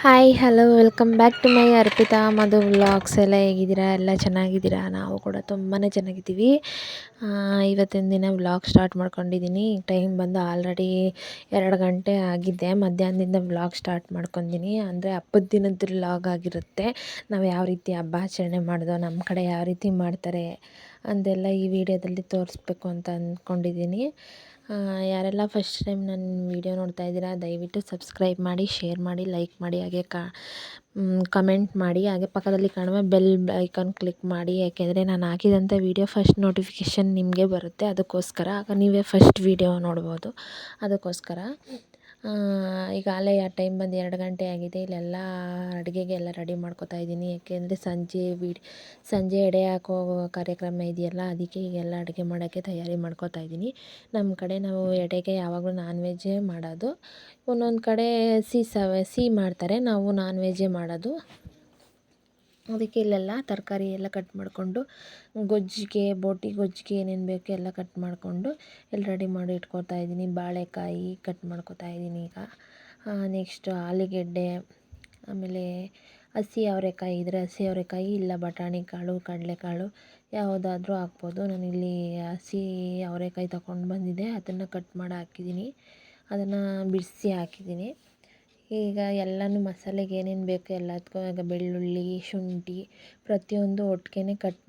Hi hello welcome back to my Arpitha Madhu vlogs ಎಲ್ಲ ಹೇಗಿದ್ದೀರಾ? ಎಲ್ಲ ಚೆನ್ನಾಗಿದ್ದೀರಾ? ನಾವು ಕೂಡ ತುಂಬಾ ಚೆನ್ನಾಗಿದ್ದೀವಿ. ಇವತ್ತಿನ ದಿನ ವ್ಲಾಗ್ ಸ್ಟಾರ್ಟ್ ಮಾಡ್ಕೊಂಡಿದ್ದೀನಿ. ಟೈಮ್ ಬಂದು ಆಲ್ರೆಡಿ ಎರಡು ಗಂಟೆ ಆಗಿದೆ. ಮಧ್ಯಾಹ್ನದಿಂದ ವ್ಲಾಗ್ ಸ್ಟಾರ್ಟ್ ಮಾಡ್ಕೊಂಡಿನಿ. ಅಂದರೆ ಹಬ್ಬದ ದಿನದ ವ್ಲಾಗ್ ಆಗಿರುತ್ತೆ. ನಾವು ಯಾವ ರೀತಿ ಹಬ್ಬ ಆಚರಣೆ ಮಾಡಿದೋ ನಮ್ಮ ಕಡೆ ಯಾವ ರೀತಿ ಮಾಡ್ತಾರೆ ಅಂದೆಲ್ಲ ಈ ವಿಡಿಯೋದಲ್ಲಿ ತೋರಿಸ್ಬೇಕು ಅಂತ ಅಂದ್ಕೊಂಡಿದ್ದೀನಿ. ಯಾರೆಲ್ಲ ಫಸ್ಟ್ ಟೈಮ್ ನನ್ನ ವಿಡಿಯೋ ನೋಡ್ತಾ ಇದ್ದೀರಾ, ದಯವಿಟ್ಟು ಸಬ್ಸ್ಕ್ರೈಬ್ ಮಾಡಿ ಶೇರ್ ಮಾಡಿ ಲೈಕ್ ಮಾಡಿ, ಹಾಗೆ ಕಮೆಂಟ್ ಮಾಡಿ, ಹಾಗೆ ಪಕ್ಕದಲ್ಲಿ ಕಾಣುವ ಬೆಲ್ ಐಕಾನ್ ಕ್ಲಿಕ್ ಮಾಡಿ. ಯಾಕೆಂದರೆ ನಾನು ಹಾಕಿದಂಥ ವೀಡಿಯೋ ಫಸ್ಟ್ ನೋಟಿಫಿಕೇಷನ್ ನಿಮಗೆ ಬರುತ್ತೆ. ಅದಕ್ಕೋಸ್ಕರ, ಆಗ ನೀವೇ ಫಸ್ಟ್ ವಿಡಿಯೋ ನೋಡ್ಬೋದು. ಅದಕ್ಕೋಸ್ಕರ. ಈಗಾಗಲೇ ಆ ಟೈಮ್ ಬಂದು ಎರಡು ಗಂಟೆ ಆಗಿದೆ. ಇಲ್ಲೆಲ್ಲ ಅಡುಗೆಗೆ ಎಲ್ಲ ರೆಡಿ ಮಾಡ್ಕೊತಾ ಇದ್ದೀನಿ. ಏಕೆಂದರೆ ಸಂಜೆ ಬಿಡಿ ಸಂಜೆ ಎಡೆ ಹಾಕೋ ಕಾರ್ಯಕ್ರಮ ಇದೆಯಲ್ಲ, ಅದಕ್ಕೆ ಈಗೆಲ್ಲ ಅಡುಗೆ ಮಾಡೋಕ್ಕೆ ತಯಾರಿ ಮಾಡ್ಕೊತಾ ಇದ್ದೀನಿ. ನಮ್ಮ ಕಡೆ ನಾವು ಎಡೆಗೆ ಯಾವಾಗಲೂ ನಾನ್ ವೆಜ್ಜೇ ಮಾಡೋದು. ಒಂದೊಂದು ಕಡೆ ಸಿ ಸವ ಸಿಹಿ ಮಾಡ್ತಾರೆ. ನಾವು ನಾನ್ ವೆಜ್ಜೇ ಮಾಡೋದು. ಅದಕ್ಕೆ ಇಲ್ಲೆಲ್ಲ ತರಕಾರಿ ಎಲ್ಲ ಕಟ್ ಮಾಡಿಕೊಂಡು, ಗೊಜ್ಜಿಗೆ, ಬೋಟಿ ಗೊಜ್ಜಿಗೆ ಏನೇನು ಬೇಕು ಎಲ್ಲ ಕಟ್ ಮಾಡಿಕೊಂಡು ಎಲ್ಲ ರೆಡಿ ಮಾಡಿ ಇಟ್ಕೊಳ್ತಾ ಇದ್ದೀನಿ. ಬಾಳೆಕಾಯಿ ಕಟ್ ಮಾಡ್ಕೊತಾ ಇದ್ದೀನಿ ಈಗ. ನೆಕ್ಸ್ಟು ಆಲೂಗೆಡ್ಡೆ, ಆಮೇಲೆ ಹಸಿ ಅವರೆಕಾಯಿ ಇದ್ದರೆ ಹಸಿ ಅವರೆಕಾಯಿ ಇಲ್ಲ ಬಟಾಣಿ ಕಾಳು, ಕಡಲೆಕಾಳು ಯಾವುದಾದ್ರೂ ಹಾಕ್ಬೋದು. ನಾನಿಲ್ಲಿ ಹಸಿ ಅವರೆಕಾಯಿ ತಗೊಂಡು ಬಂದಿದ್ದೆ. ಅದನ್ನು ಕಟ್ ಮಾಡಿ ಹಾಕಿದ್ದೀನಿ. ಅದನ್ನು ಬಿಡಿಸಿ ಹಾಕಿದ್ದೀನಿ. ಈಗ ಎಲ್ಲನೂ ಮಸಾಲೆಗೆ ಏನೇನು ಬೇಕು ಎಲ್ಲದಕ್ಕೂ ಈಗ ಬೆಳ್ಳುಳ್ಳಿ, ಶುಂಠಿ ಪ್ರತಿಯೊಂದು ಒಟ್ಟಿಗೆ ಕಟ್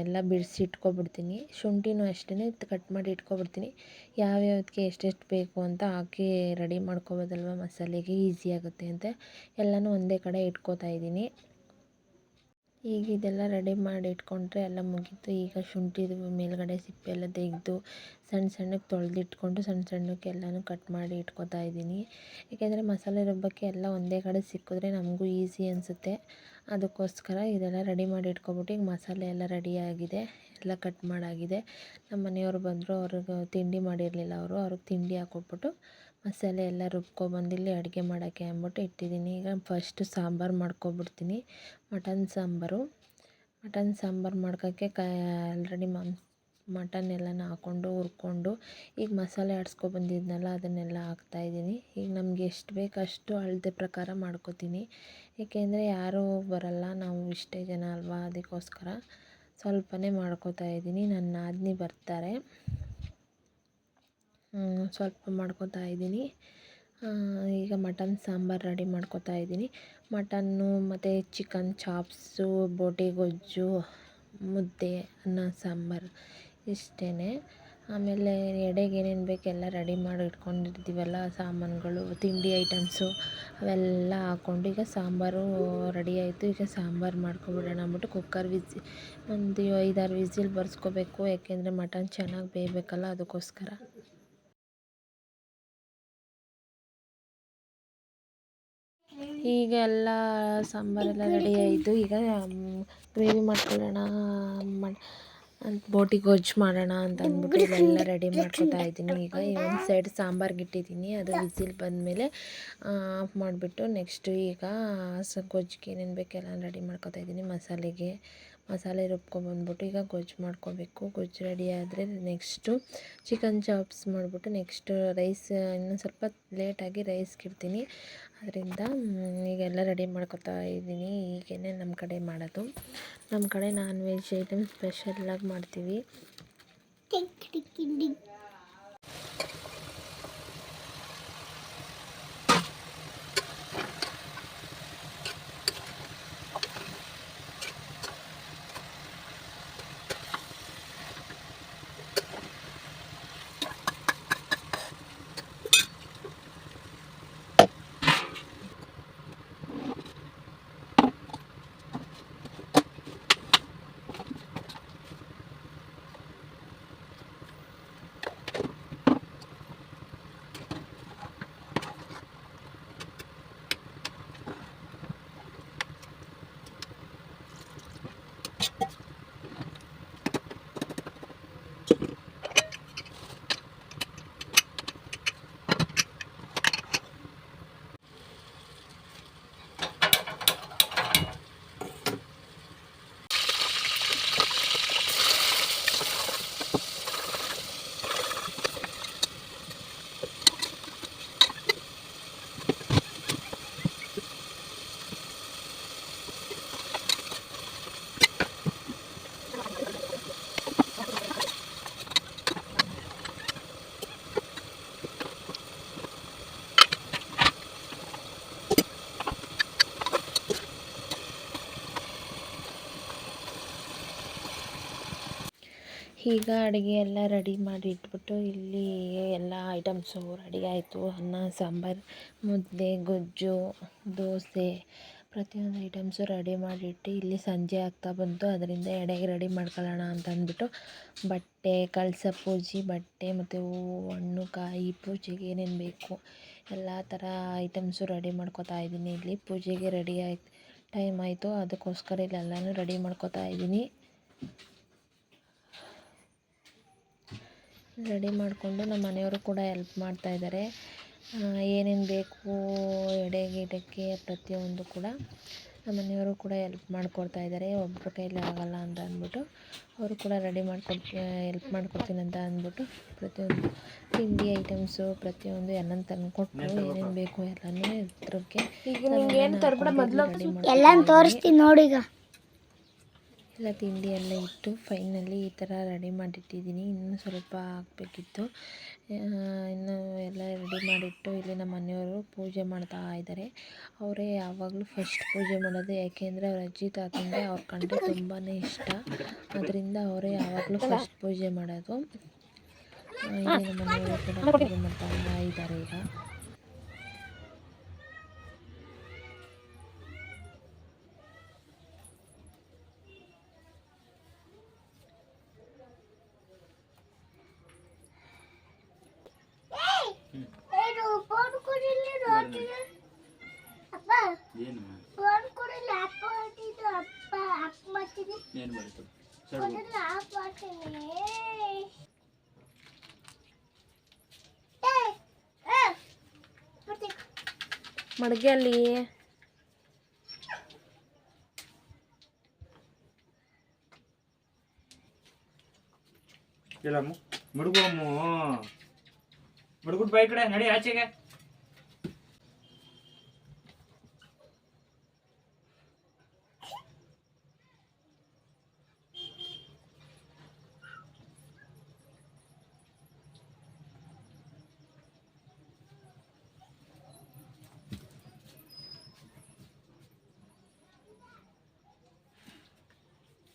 ಎಲ್ಲ ಬಿಡಿಸಿ ಇಟ್ಕೊಬಿಡ್ತೀನಿ. ಶುಂಠಿನೂ ಅಷ್ಟೇ ಕಟ್ ಮಾಡಿ ಇಟ್ಕೊಬಿಡ್ತೀನಿ. ಯಾವ್ಯಾವ್ದಕ್ಕೆ ಎಷ್ಟೆಷ್ಟು ಬೇಕು ಅಂತ ಹಾಕಿ ರೆಡಿ ಮಾಡ್ಕೊಬೋದಲ್ವ ಮಸಾಲೆಗೆ, ಈಸಿ ಆಗುತ್ತೆ ಅಂತ. ಎಲ್ಲನೂ ಒಂದೇ ಕಡೆ ಇಟ್ಕೊತಾ ಇದ್ದೀನಿ. ಈಗ ಇದೆಲ್ಲ ರೆಡಿ ಮಾಡಿ ಇಟ್ಕೊಂಡ್ರೆ ಎಲ್ಲ ಮುಗೀತು. ಈಗ ಶುಂಠಿದು ಮೇಲುಗಡೆ ಸಿಪ್ಪೆ ಎಲ್ಲ ತೆಗೆದು ಸಣ್ಣ ಸಣ್ಣಕ್ಕೆ ತೊಳೆದಿಟ್ಕೊಂಡು ಸಣ್ಣ ಸಣ್ಣಕ್ಕೆ ಎಲ್ಲನೂ ಕಟ್ ಮಾಡಿ ಇಟ್ಕೊತಾ ಇದ್ದೀನಿ. ಏಕೆಂದರೆ ಮಸಾಲೆ ರುಬ್ಬಕ್ಕೆ ಎಲ್ಲ ಒಂದೇ ಕಡೆ ಸಿಕ್ಕಿದ್ರೆ ನಮಗೂ ಈಸಿ ಅನಿಸುತ್ತೆ. ಅದಕ್ಕೋಸ್ಕರ ಇದೆಲ್ಲ ರೆಡಿ ಮಾಡಿ ಇಟ್ಕೊಬಿಟ್ಟು ಈಗ ಮಸಾಲೆ ಎಲ್ಲ ರೆಡಿಯಾಗಿದೆ ಎಲ್ಲ ಕಟ್ ಮಾಡಾಗಿದೆ. ನಮ್ಮ ಮನೆಯವರು ಬಂದರು ಅವ್ರಿಗೆ ತಿಂಡಿ ಮಾಡಿರಲಿಲ್ಲ ಅವರು. ಅವ್ರಿಗೆ ತಿಂಡಿ ಹಾಕ್ಕೊಟ್ಬಿಟ್ಟು ಮಸಾಲೆ ಎಲ್ಲ ರುಬ್ಕೊಬಂದು ಇಲ್ಲಿ ಅಡುಗೆ ಮಾಡೋಕ್ಕೆ ಅಂದ್ಬಿಟ್ಟು ಇಟ್ಟಿದ್ದೀನಿ. ಈಗ ಫಸ್ಟು ಸಾಂಬಾರು ಮಾಡ್ಕೊಬಿಡ್ತೀನಿ. ಮಟನ್ ಸಾಂಬಾರು. ಮಟನ್ ಸಾಂಬಾರು ಮಾಡ್ಕೋಕ್ಕೆ ಕ ಆಲ್ರೆಡಿ ಮಾಂಸ ಮಟನ್ ಎಲ್ಲನ ಹಾಕ್ಕೊಂಡು ಹುರ್ಕೊಂಡು ಈಗ ಮಸಾಲೆ ಆಡಿಸ್ಕೊಬಂದಿದ್ನಲ್ಲ, ಅದನ್ನೆಲ್ಲ ಹಾಕ್ತಾಯಿದ್ದೀನಿ ಈಗ ನಮ್ಗೆ ಎಷ್ಟು ಬೇಕು ಅಷ್ಟು ಅಳತೆ ಪ್ರಕಾರ ಮಾಡ್ಕೊತೀನಿ. ಏಕೆಂದರೆ ಯಾರೂ ಬರಲ್ಲ, ನಾವು ಇಷ್ಟೇ ಜನ ಅಲ್ವಾ, ಅದಕ್ಕೋಸ್ಕರ ಸ್ವಲ್ಪನೇ ಮಾಡ್ಕೊತಾ ಇದ್ದೀನಿ. ನನ್ನ ನಾದಿನಿ ಬರ್ತಾರೆ. ಸ್ವಲ್ಪ ಮಾಡ್ಕೊತಾ ಇದ್ದೀನಿ. ಈಗ ಮಟನ್ ಸಾಂಬಾರು ರೆಡಿ ಮಾಡ್ಕೊತಾ ಇದ್ದೀನಿ. ಮಟನ್ನು ಮತ್ತು ಚಿಕನ್ ಚಾಪ್ಸು, ಬೋಟಿ ಗೊಜ್ಜು, ಮುದ್ದೆ, ಅನ್ನ, ಸಾಂಬಾರು ಇಷ್ಟೇ ಆಮೇಲೆ ಎಡೆಗೆ ಏನೇನು ಬೇಕು ಎಲ್ಲ ರೆಡಿ ಮಾಡಿ ಇಟ್ಕೊಂಡಿರ್ತೀವಲ್ಲ ಸಾಮಾನುಗಳು, ತಿಂಡಿ ಐಟಮ್ಸು ಅವೆಲ್ಲ ಹಾಕ್ಕೊಂಡು ಈಗ ಸಾಂಬಾರು ರೆಡಿ ಆಯಿತು. ಈಗ ಸಾಂಬಾರು ಮಾಡ್ಕೊಬಿಡೋಣ ಅಂದ್ಬಿಟ್ಟು ಕುಕ್ಕರ್ ವಿಸಿ, ಒಂದು ಐದಾರು ವಿಸಿಲ್ ಬರ್ಸ್ಕೊಬೇಕು. ಯಾಕೆಂದರೆ ಮಟನ್ ಚೆನ್ನಾಗಿ ಬೇಯಬೇಕಲ್ಲ ಅದಕ್ಕೋಸ್ಕರ. ಈಗ ಎಲ್ಲ ಸಾಂಬಾರೆಲ್ಲ ರೆಡಿ ಆಯಿತು. ಈಗ ಗ್ರೇವಿ ಮಾಡ್ಕೊಳ್ಳೋಣ ಅಂತ ಬೋಟಿ ಗೊಜ್ಜು ಮಾಡೋಣ ಅಂತ ಅಂದ್ಬಿಟ್ಟು ಎಲ್ಲ ರೆಡಿ ಮಾಡ್ಕೊತಾ ಇದ್ದೀನಿ. ಈಗ ಒಂದು ಸೈಡ್ ಸಾಂಬಾರ್ಗೆ ಇಟ್ಟಿದ್ದೀನಿ. ಅದು ವಿಸಿಲ್ ಬಂದಮೇಲೆ ಆಫ್ ಮಾಡಿಬಿಟ್ಟು ನೆಕ್ಸ್ಟು ಈಗ ಸ ಗೊಜ್ಜಿಗೆ ಏನೇನು ಬೇಕೆಲ್ಲ ರೆಡಿ ಮಾಡ್ಕೊತಾ ಇದ್ದೀನಿ ಮಸಾಲೆಗೆ. ಮಸಾಲೆ ರುಬ್ಕೊಂಡ್ಬಂದ್ಬಿಟ್ಟು ಈಗ ಗೊಜ್ಜು ಮಾಡ್ಕೋಬೇಕು. ಗೊಜ್ಜು ರೆಡಿ ಆದರೆ ನೆಕ್ಸ್ಟು ಚಿಕನ್ ಚಾಪ್ಸ್ ಮಾಡಿಬಿಟ್ಟು ನೆಕ್ಸ್ಟು ರೈಸ್ ಇನ್ನೊಂದು ಸ್ವಲ್ಪ ಲೇಟಾಗಿ ರೈಸ್ಗೆ ಇಡ್ತೀನಿ ಅದರಿಂದ ಈಗೆಲ್ಲ ರೆಡಿ ಮಾಡ್ಕೊತಾ ಇದ್ದೀನಿ. ಈಗೇನೆ ನಮ್ಮ ಕಡೆ ಮಾಡೋದು. ನಮ್ಮ ಕಡೆ ನಾನ್ ವೆಜ್ ಐಟಮ್ ಸ್ಪೆಷಲ್ಲಾಗಿ ಮಾಡ್ತೀವಿ. ಈಗ ಅಡುಗೆ ಎಲ್ಲ ರೆಡಿ ಮಾಡಿ ಇಟ್ಬಿಟ್ಟು ಇಲ್ಲಿ ಎಲ್ಲ ಐಟಮ್ಸು ರೆಡಿ ಆಯಿತು. ಅನ್ನ, ಸಾಂಬಾರು, ಮುದ್ದೆ, ಗೊಜ್ಜು, ದೋಸೆ ಪ್ರತಿಯೊಂದು ಐಟಮ್ಸು ರೆಡಿ ಮಾಡಿಟ್ಟು ಇಲ್ಲಿ ಸಂಜೆ ಆಗ್ತಾ ಬಂತು. ಅದರಿಂದ ಎಡೆಗೆ ರೆಡಿ ಮಾಡ್ಕೊಳ್ಳೋಣ ಅಂತ ಅಂದ್ಬಿಟ್ಟು ಬಟ್ಟೆ, ಕಳಸ, ಪೂಜೆ, ಬಟ್ಟೆ ಮತ್ತು ಹೂವು, ಹಣ್ಣು, ಕಾಯಿ, ಪೂಜೆಗೆ ಏನೇನು ಬೇಕು ಎಲ್ಲ ಥರ ಐಟಮ್ಸು ರೆಡಿ ಮಾಡ್ಕೋತಾ ಇದ್ದೀನಿ. ಇಲ್ಲಿ ಪೂಜೆಗೆ ರೆಡಿ ಆಯ್ತು, ಟೈಮ್ ಆಯಿತು. ಅದಕ್ಕೋಸ್ಕರ ಇಲ್ಲೆಲ್ಲನೂ ರೆಡಿ ಮಾಡ್ಕೋತಾ ಇದ್ದೀನಿ. ರೆಡಿ ಮಾಡಿಕೊಂಡು ನಮ್ಮ ಮನೆಯವರು ಕೂಡ ಎಲ್ಪ್ ಮಾಡ್ತಾಯಿದ್ದಾರೆ ಏನೇನು ಬೇಕು ಎಡೆ ಗಿಡಕ್ಕೆ ಪ್ರತಿಯೊಂದು ಕೂಡ ನಮ್ಮ ಮನೆಯವರು ಕೂಡ ಎಲ್ಪ್ ಮಾಡಿಕೊಡ್ತಾ ಇದ್ದಾರೆ. ಒಬ್ಬರ ಕೈಯಲ್ಲಿ ಆಗೋಲ್ಲ ಅಂತ ಅಂದ್ಬಿಟ್ಟು ಅವರು ಕೂಡ ರೆಡಿ ಮಾಡ್ಕೊಡ್ತೀನಿ ಎಲ್ಪ್ ಮಾಡ್ಕೊಡ್ತೀನಿ ಅಂತ ಅಂದ್ಬಿಟ್ಟು ಪ್ರತಿಯೊಂದು ತಿಂಡಿ ಐಟಮ್ಸು ಪ್ರತಿಯೊಂದು ಎಲ್ಲನೂ ತಂದುಕೊಟ್ಟು ಏನೇನು ಬೇಕು ಎಲ್ಲನೂ ಹತ್ರಕ್ಕೆ ರೆಡಿ ಎಲ್ಲ ತೋರಿಸ್ತೀನಿ ನೋಡಿ ಈಗ. ಎಲ್ಲ ತಿಂಡಿ ಎಲ್ಲ ಇಟ್ಟು ಫೈನಲಿ ಈ ಥರ ರೆಡಿ ಮಾಡಿಟ್ಟಿದ್ದೀನಿ. ಇನ್ನೂ ಸ್ವಲ್ಪ ಆಗಬೇಕಿತ್ತು. ಇನ್ನು ಎಲ್ಲ ರೆಡಿ ಮಾಡಿಟ್ಟು ಇಲ್ಲಿ ನಮ್ಮ ಮನೆಯವರು ಪೂಜೆ ಮಾಡ್ತಾ ಇದ್ದಾರೆ. ಅವರೇ ಯಾವಾಗಲೂ ಫಸ್ಟ್ ಪೂಜೆ ಮಾಡೋದು, ಯಾಕೆಂದರೆ ಅವ್ರ ಅಜ್ಜಿ ತಾತಂದೆ ಅವ್ರ ಕಂಡ್ರೆ ತುಂಬಾ ಇಷ್ಟ. ಅದರಿಂದ ಅವರೇ ಯಾವಾಗಲೂ ಫಸ್ಟ್ ಪೂಜೆ ಮಾಡೋದು. ಇಲ್ಲಿ ನಮ್ಮ ಮನೆಯವರು ಕೂಡ ಪೂಜೆ ಮಾಡ್ತಾ ಇದ್ದಾರೆ ಈಗ. ಮಡಗೆ ಅಲ್ಲಿ ಇಲ್ಲಮ್ಮ ಮಡುಗಮ್ಮ ಮಡಗುಡ್ ಬಾಯಿ ಕಡೆ ನಡಿ ಆಚೆಗೆ.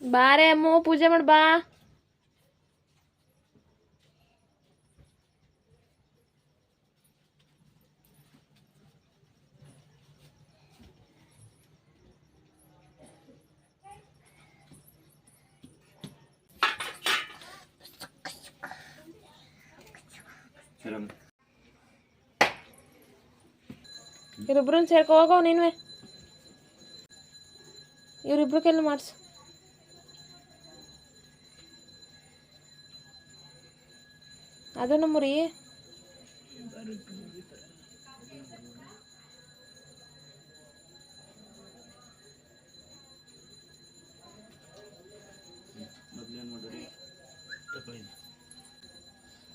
ಬಾರೆ ಅಮ್ಮು ಪೂಜೆ ಮಾಡಿ ಬಾ. ಸರಮ್ ಇವರಿಬ್ರನ್ನ ಸೇರ್ಕೊ ಹೋಗೋ ನೀನುವೆ. ಇವರಿಬ್ರು ಕೈಲಿ ಮಾಡಿಸು. ಅದನ್ನು ಮುರಿ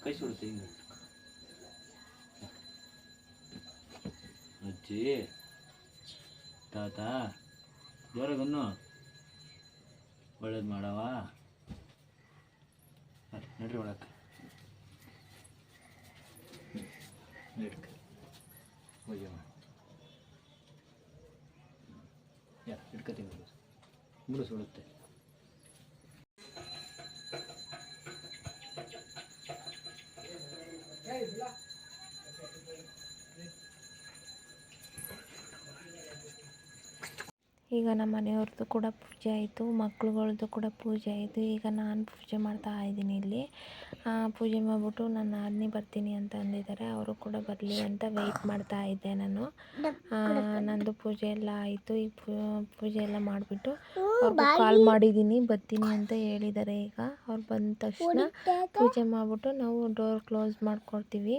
ಕೈ ಸುಡುತ್ತೆ ಹಿಂಗೆ ಅಜ್ಜಿ ತಾತ ಜೋರಾಗನ್ನು. ಒಳ್ಳೇದು ಮಾಡವಾ ನಡ್ರಿ ಒಳಕ್ಕೆ. இருக்கு ஓகேவா யா எடுக்கத்தையும் முரு முரு Yeah, ಈಗ ನಮ್ಮ ಮನೆಯವ್ರದ್ದು ಕೂಡ ಪೂಜೆ ಆಯಿತು ಮಕ್ಳುಗಳ್ದು ಕೂಡ ಪೂಜೆ ಆಯಿತು. ಈಗ ನಾನು ಪೂಜೆ ಮಾಡ್ತಾ ಇದ್ದೀನಿ ಇಲ್ಲಿ. ಪೂಜೆ ಮಾಡಿಬಿಟ್ಟು ನನ್ನ ನಾದಿನಿ ಬರ್ತೀನಿ ಅಂತ ಅಂದಿದ್ದಾರೆ. ಅವರು ಕೂಡ ಬರಲಿ ಅಂತ ವೆಯ್ಟ್ ಮಾಡ್ತಾ ಇದ್ದೆ ನಾನು. ನಂದು ಪೂಜೆ ಎಲ್ಲ ಆಯಿತು. ಈ ಪೂಜೆ ಎಲ್ಲ ಮಾಡಿಬಿಟ್ಟು ಅವ್ರಿಗೆ ಕಾಲ್ ಮಾಡಿದ್ದೀನಿ ಬರ್ತೀನಿ ಅಂತ ಹೇಳಿದ್ದಾರೆ ಈಗ. ಅವ್ರು ಬಂದ ತಕ್ಷಣ ಪೂಜೆ ಮಾಡಿಬಿಟ್ಟು ನಾವು ಡೋರ್ ಕ್ಲೋಸ್ ಮಾಡ್ಕೊಳ್ತೀವಿ.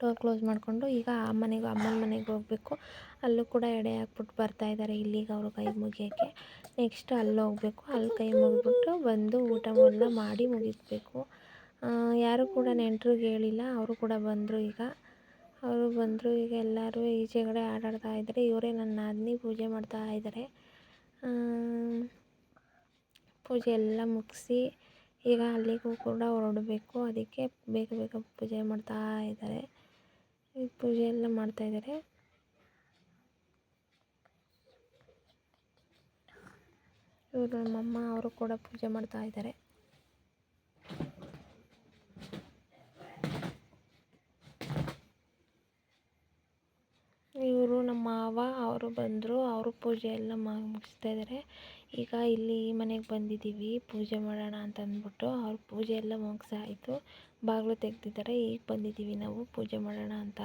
ಡೋರ್ ಕ್ಲೋಸ್ ಮಾಡಿಕೊಂಡು ಈಗ ಆ ಮನೆಗೆ ಅಮ್ಮನ ಮನೆಗೆ ಹೋಗಬೇಕು. ಅಲ್ಲೂ ಕೂಡ ಎಡೆ ಹಾಕ್ಬಿಟ್ಟು ಬರ್ತಾ ಇದ್ದಾರೆ ಇಲ್ಲಿಗೆ ಅವರು ಕೈ ಮುಗಿಯೋಕ್ಕೆ ನೆಕ್ಸ್ಟ್ ಅಲ್ಲಿ ಹೋಗಬೇಕು. ಅಲ್ಲಿ ಕೈ ಮುಗಿದ್ಬಿಟ್ಟು ಬಂದು ಊಟವನ್ನು ಮಾಡಿ ಮುಗಿಸ್ಬೇಕು. ಯಾರು ಕೂಡ ನೆಂಟ್ರಿಗೆ ಹೇಳಿಲ್ಲ ಅವರು ಕೂಡ ಬಂದರು ಈಗ. ಅವರು ಬಂದರು ಈಗ ಎಲ್ಲರೂ ಈಚೆಗಡೆ ಆಟಾಡ್ತಾ ಇದ್ದಾರೆ. ಇವರೇ ನನ್ನ ನಾದಿನಿ ಪೂಜೆ ಮಾಡ್ತಾ ಇದ್ದಾರೆ. ಪೂಜೆ ಎಲ್ಲ ಮುಗಿಸಿ ಈಗ ಅಲ್ಲಿಗೂ ಕೂಡ ಹೊರಡಬೇಕು. ಅದಕ್ಕೆ ಬೇಗ ಬೇಗ ಪೂಜೆ ಮಾಡ್ತಾ ಇದ್ದಾರೆ. ಈ ಪೂಜೆ ಎಲ್ಲ ಮಾಡ್ತಾ ಇದ್ದಾರೆ. ಇವರು ನಮ್ಮಮ್ಮ ಅವರು ಕೂಡ ಪೂಜೆ ಮಾಡ್ತಾ ಇದ್ದಾರೆ. ಇವರು ನಮ್ಮ ಮಾವ ಅವರು ಬಂದರು, ಅವರು ಪೂಜೆ ಎಲ್ಲ ಮುಗಿಸ್ತಾ ಇದ್ದಾರೆ. ಈಗ ಇಲ್ಲಿ ಮನೆಗೆ ಬಂದಿದ್ದೀವಿ, ಪೂಜೆ ಮಾಡೋಣ ಅಂತ ಅಂದ್ಬಿಟ್ಟು ಅವ್ರ ಪೂಜೆ ಎಲ್ಲ ಮುಗಿಸಾಯಿತು. ಬಾಗಿಲು ತೆಗ್ದಿದ್ದಾರೆ, ಈಗ ಬಂದಿದ್ದೀವಿ ನಾವು, ಪೂಜೆ ಮಾಡೋಣ ಅಂತ.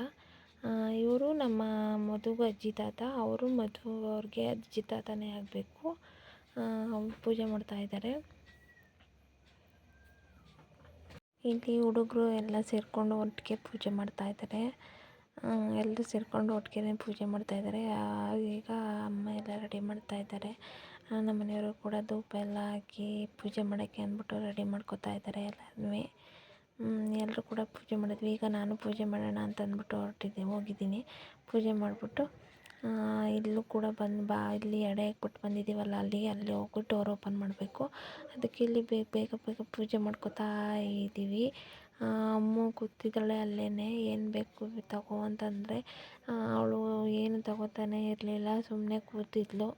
ಇವರು ನಮ್ಮ ಮದುವೆ ಅಜ್ಜಿ ತಾತ, ಅವರು ಮಧು ಅವ್ರಿಗೆ ಅಜ್ಜಿ ತಾತನೇ ಆಗಬೇಕು. ಅವ್ರು ಪೂಜೆ ಮಾಡ್ತಾ ಇದ್ದಾರೆ. ಇಲ್ಲಿ ಹುಡುಗರು ಎಲ್ಲ ಸೇರಿಕೊಂಡು ಒಟ್ಟಿಗೆ ಪೂಜೆ ಮಾಡ್ತಾ ಇದ್ದಾರೆ. ಎಲ್ಲರೂ ಸೇರಿಕೊಂಡು ಒಟ್ಟಿಗೆ ಪೂಜೆ ಮಾಡ್ತಾ ಇದ್ದಾರೆ. ಈಗ ಅಮ್ಮ ಎಲ್ಲ ರೆಡಿ ಮಾಡ್ತಾ ಇದ್ದಾರೆ. ನಮ್ಮ ಮನೆಯವರು ಕೂಡ ಧೂಪ ಎಲ್ಲ ಹಾಕಿ ಪೂಜೆ ಮಾಡೋಕ್ಕೆ ಅಂದ್ಬಿಟ್ಟು ರೆಡಿ ಮಾಡ್ಕೊತಾ ಇದ್ದಾರೆ ಎಲ್ಲರೂ ಎಲ್ಲರೂ ಕೂಡ ಪೂಜೆ ಮಾಡಿದ್ವಿ. ಈಗ ನಾನು ಪೂಜೆ ಮಾಡೋಣ ಅಂತ ಅಂದ್ಬಿಟ್ಟು ಹೊರಟಿದ್ದೆ. ಹೋಗಿದ್ದೀನಿ. ಪೂಜೆ ಮಾಡಿಬಿಟ್ಟು ಇಲ್ಲೂ ಕೂಡ ಬಂದು ಬಾ, ಇಲ್ಲಿ ಎಡೆ ಹಾಕ್ಬಿಟ್ಟು ಬಂದಿದ್ದೀವಲ್ಲ ಅಲ್ಲಿ ಅಲ್ಲಿ ಹೋಗ್ಬಿಟ್ಟು ಡೋರ್ ಓಪನ್ ಮಾಡಬೇಕು. ಅದಕ್ಕೆ ಇಲ್ಲಿ ಬೇಗ ಬೇಗ ಬೇಗ ಪೂಜೆ ಮಾಡ್ಕೋತಾ ಇದ್ದೀವಿ ಅಮ್ಮ ಕೂತಿದ್ದಾಳೆ ಅಲ್ಲೇ ಏನು ಬೇಕು ತಗೋ ಅಂತಂದರೆ ಅವಳು ಏನು ತಗೋತಾನೆ ಇರಲಿಲ್ಲ ಸುಮ್ಮನೆ ಕೂತಿದ್ಲು.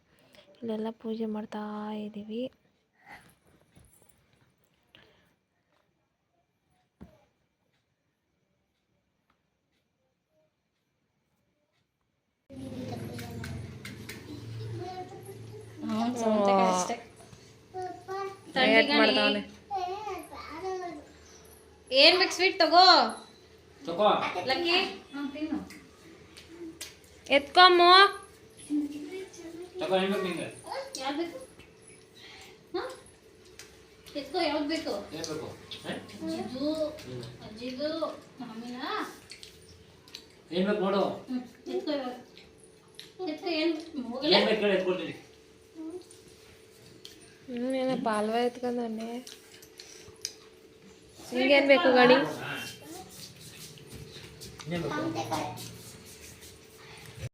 ಇಲ್ಲೆಲ್ಲ ಪೂಜೆ ಮಾಡ್ತಾ ಇದ್ದೀವಿ ಏನ್ ಬೇಕು ಸ್ವೀಟ್ ತಗೋ? ಲಕ್ಕಿ ಎತ್ಕೊಮ್ಮು? ಎತ್ಕೋ ಯಾವ್ದು ಬೇಕು? ಏನು ಬೇಕು? ಅಜ್ಜಿದು ಅಜ್ಜಿದು ಆಮೇಲೆ ಏನು ಬೇಕು ನೋಡು. ಎತ್ಕೋ ಏನ್ ಹೋಗಲ್ಲ ಏನು ಬೇಕು ಎತ್ಕೊಳ್ತೀನಿ. ಏನಪ್ಪ ಹಲ್ವಾ ಎತ್ಕೊಂಡವನ್ನೇ ನಿಂಗೇನು ಬೇಕು ಗಾಡಿ ಇನ್ನೇನು ಬೇಕು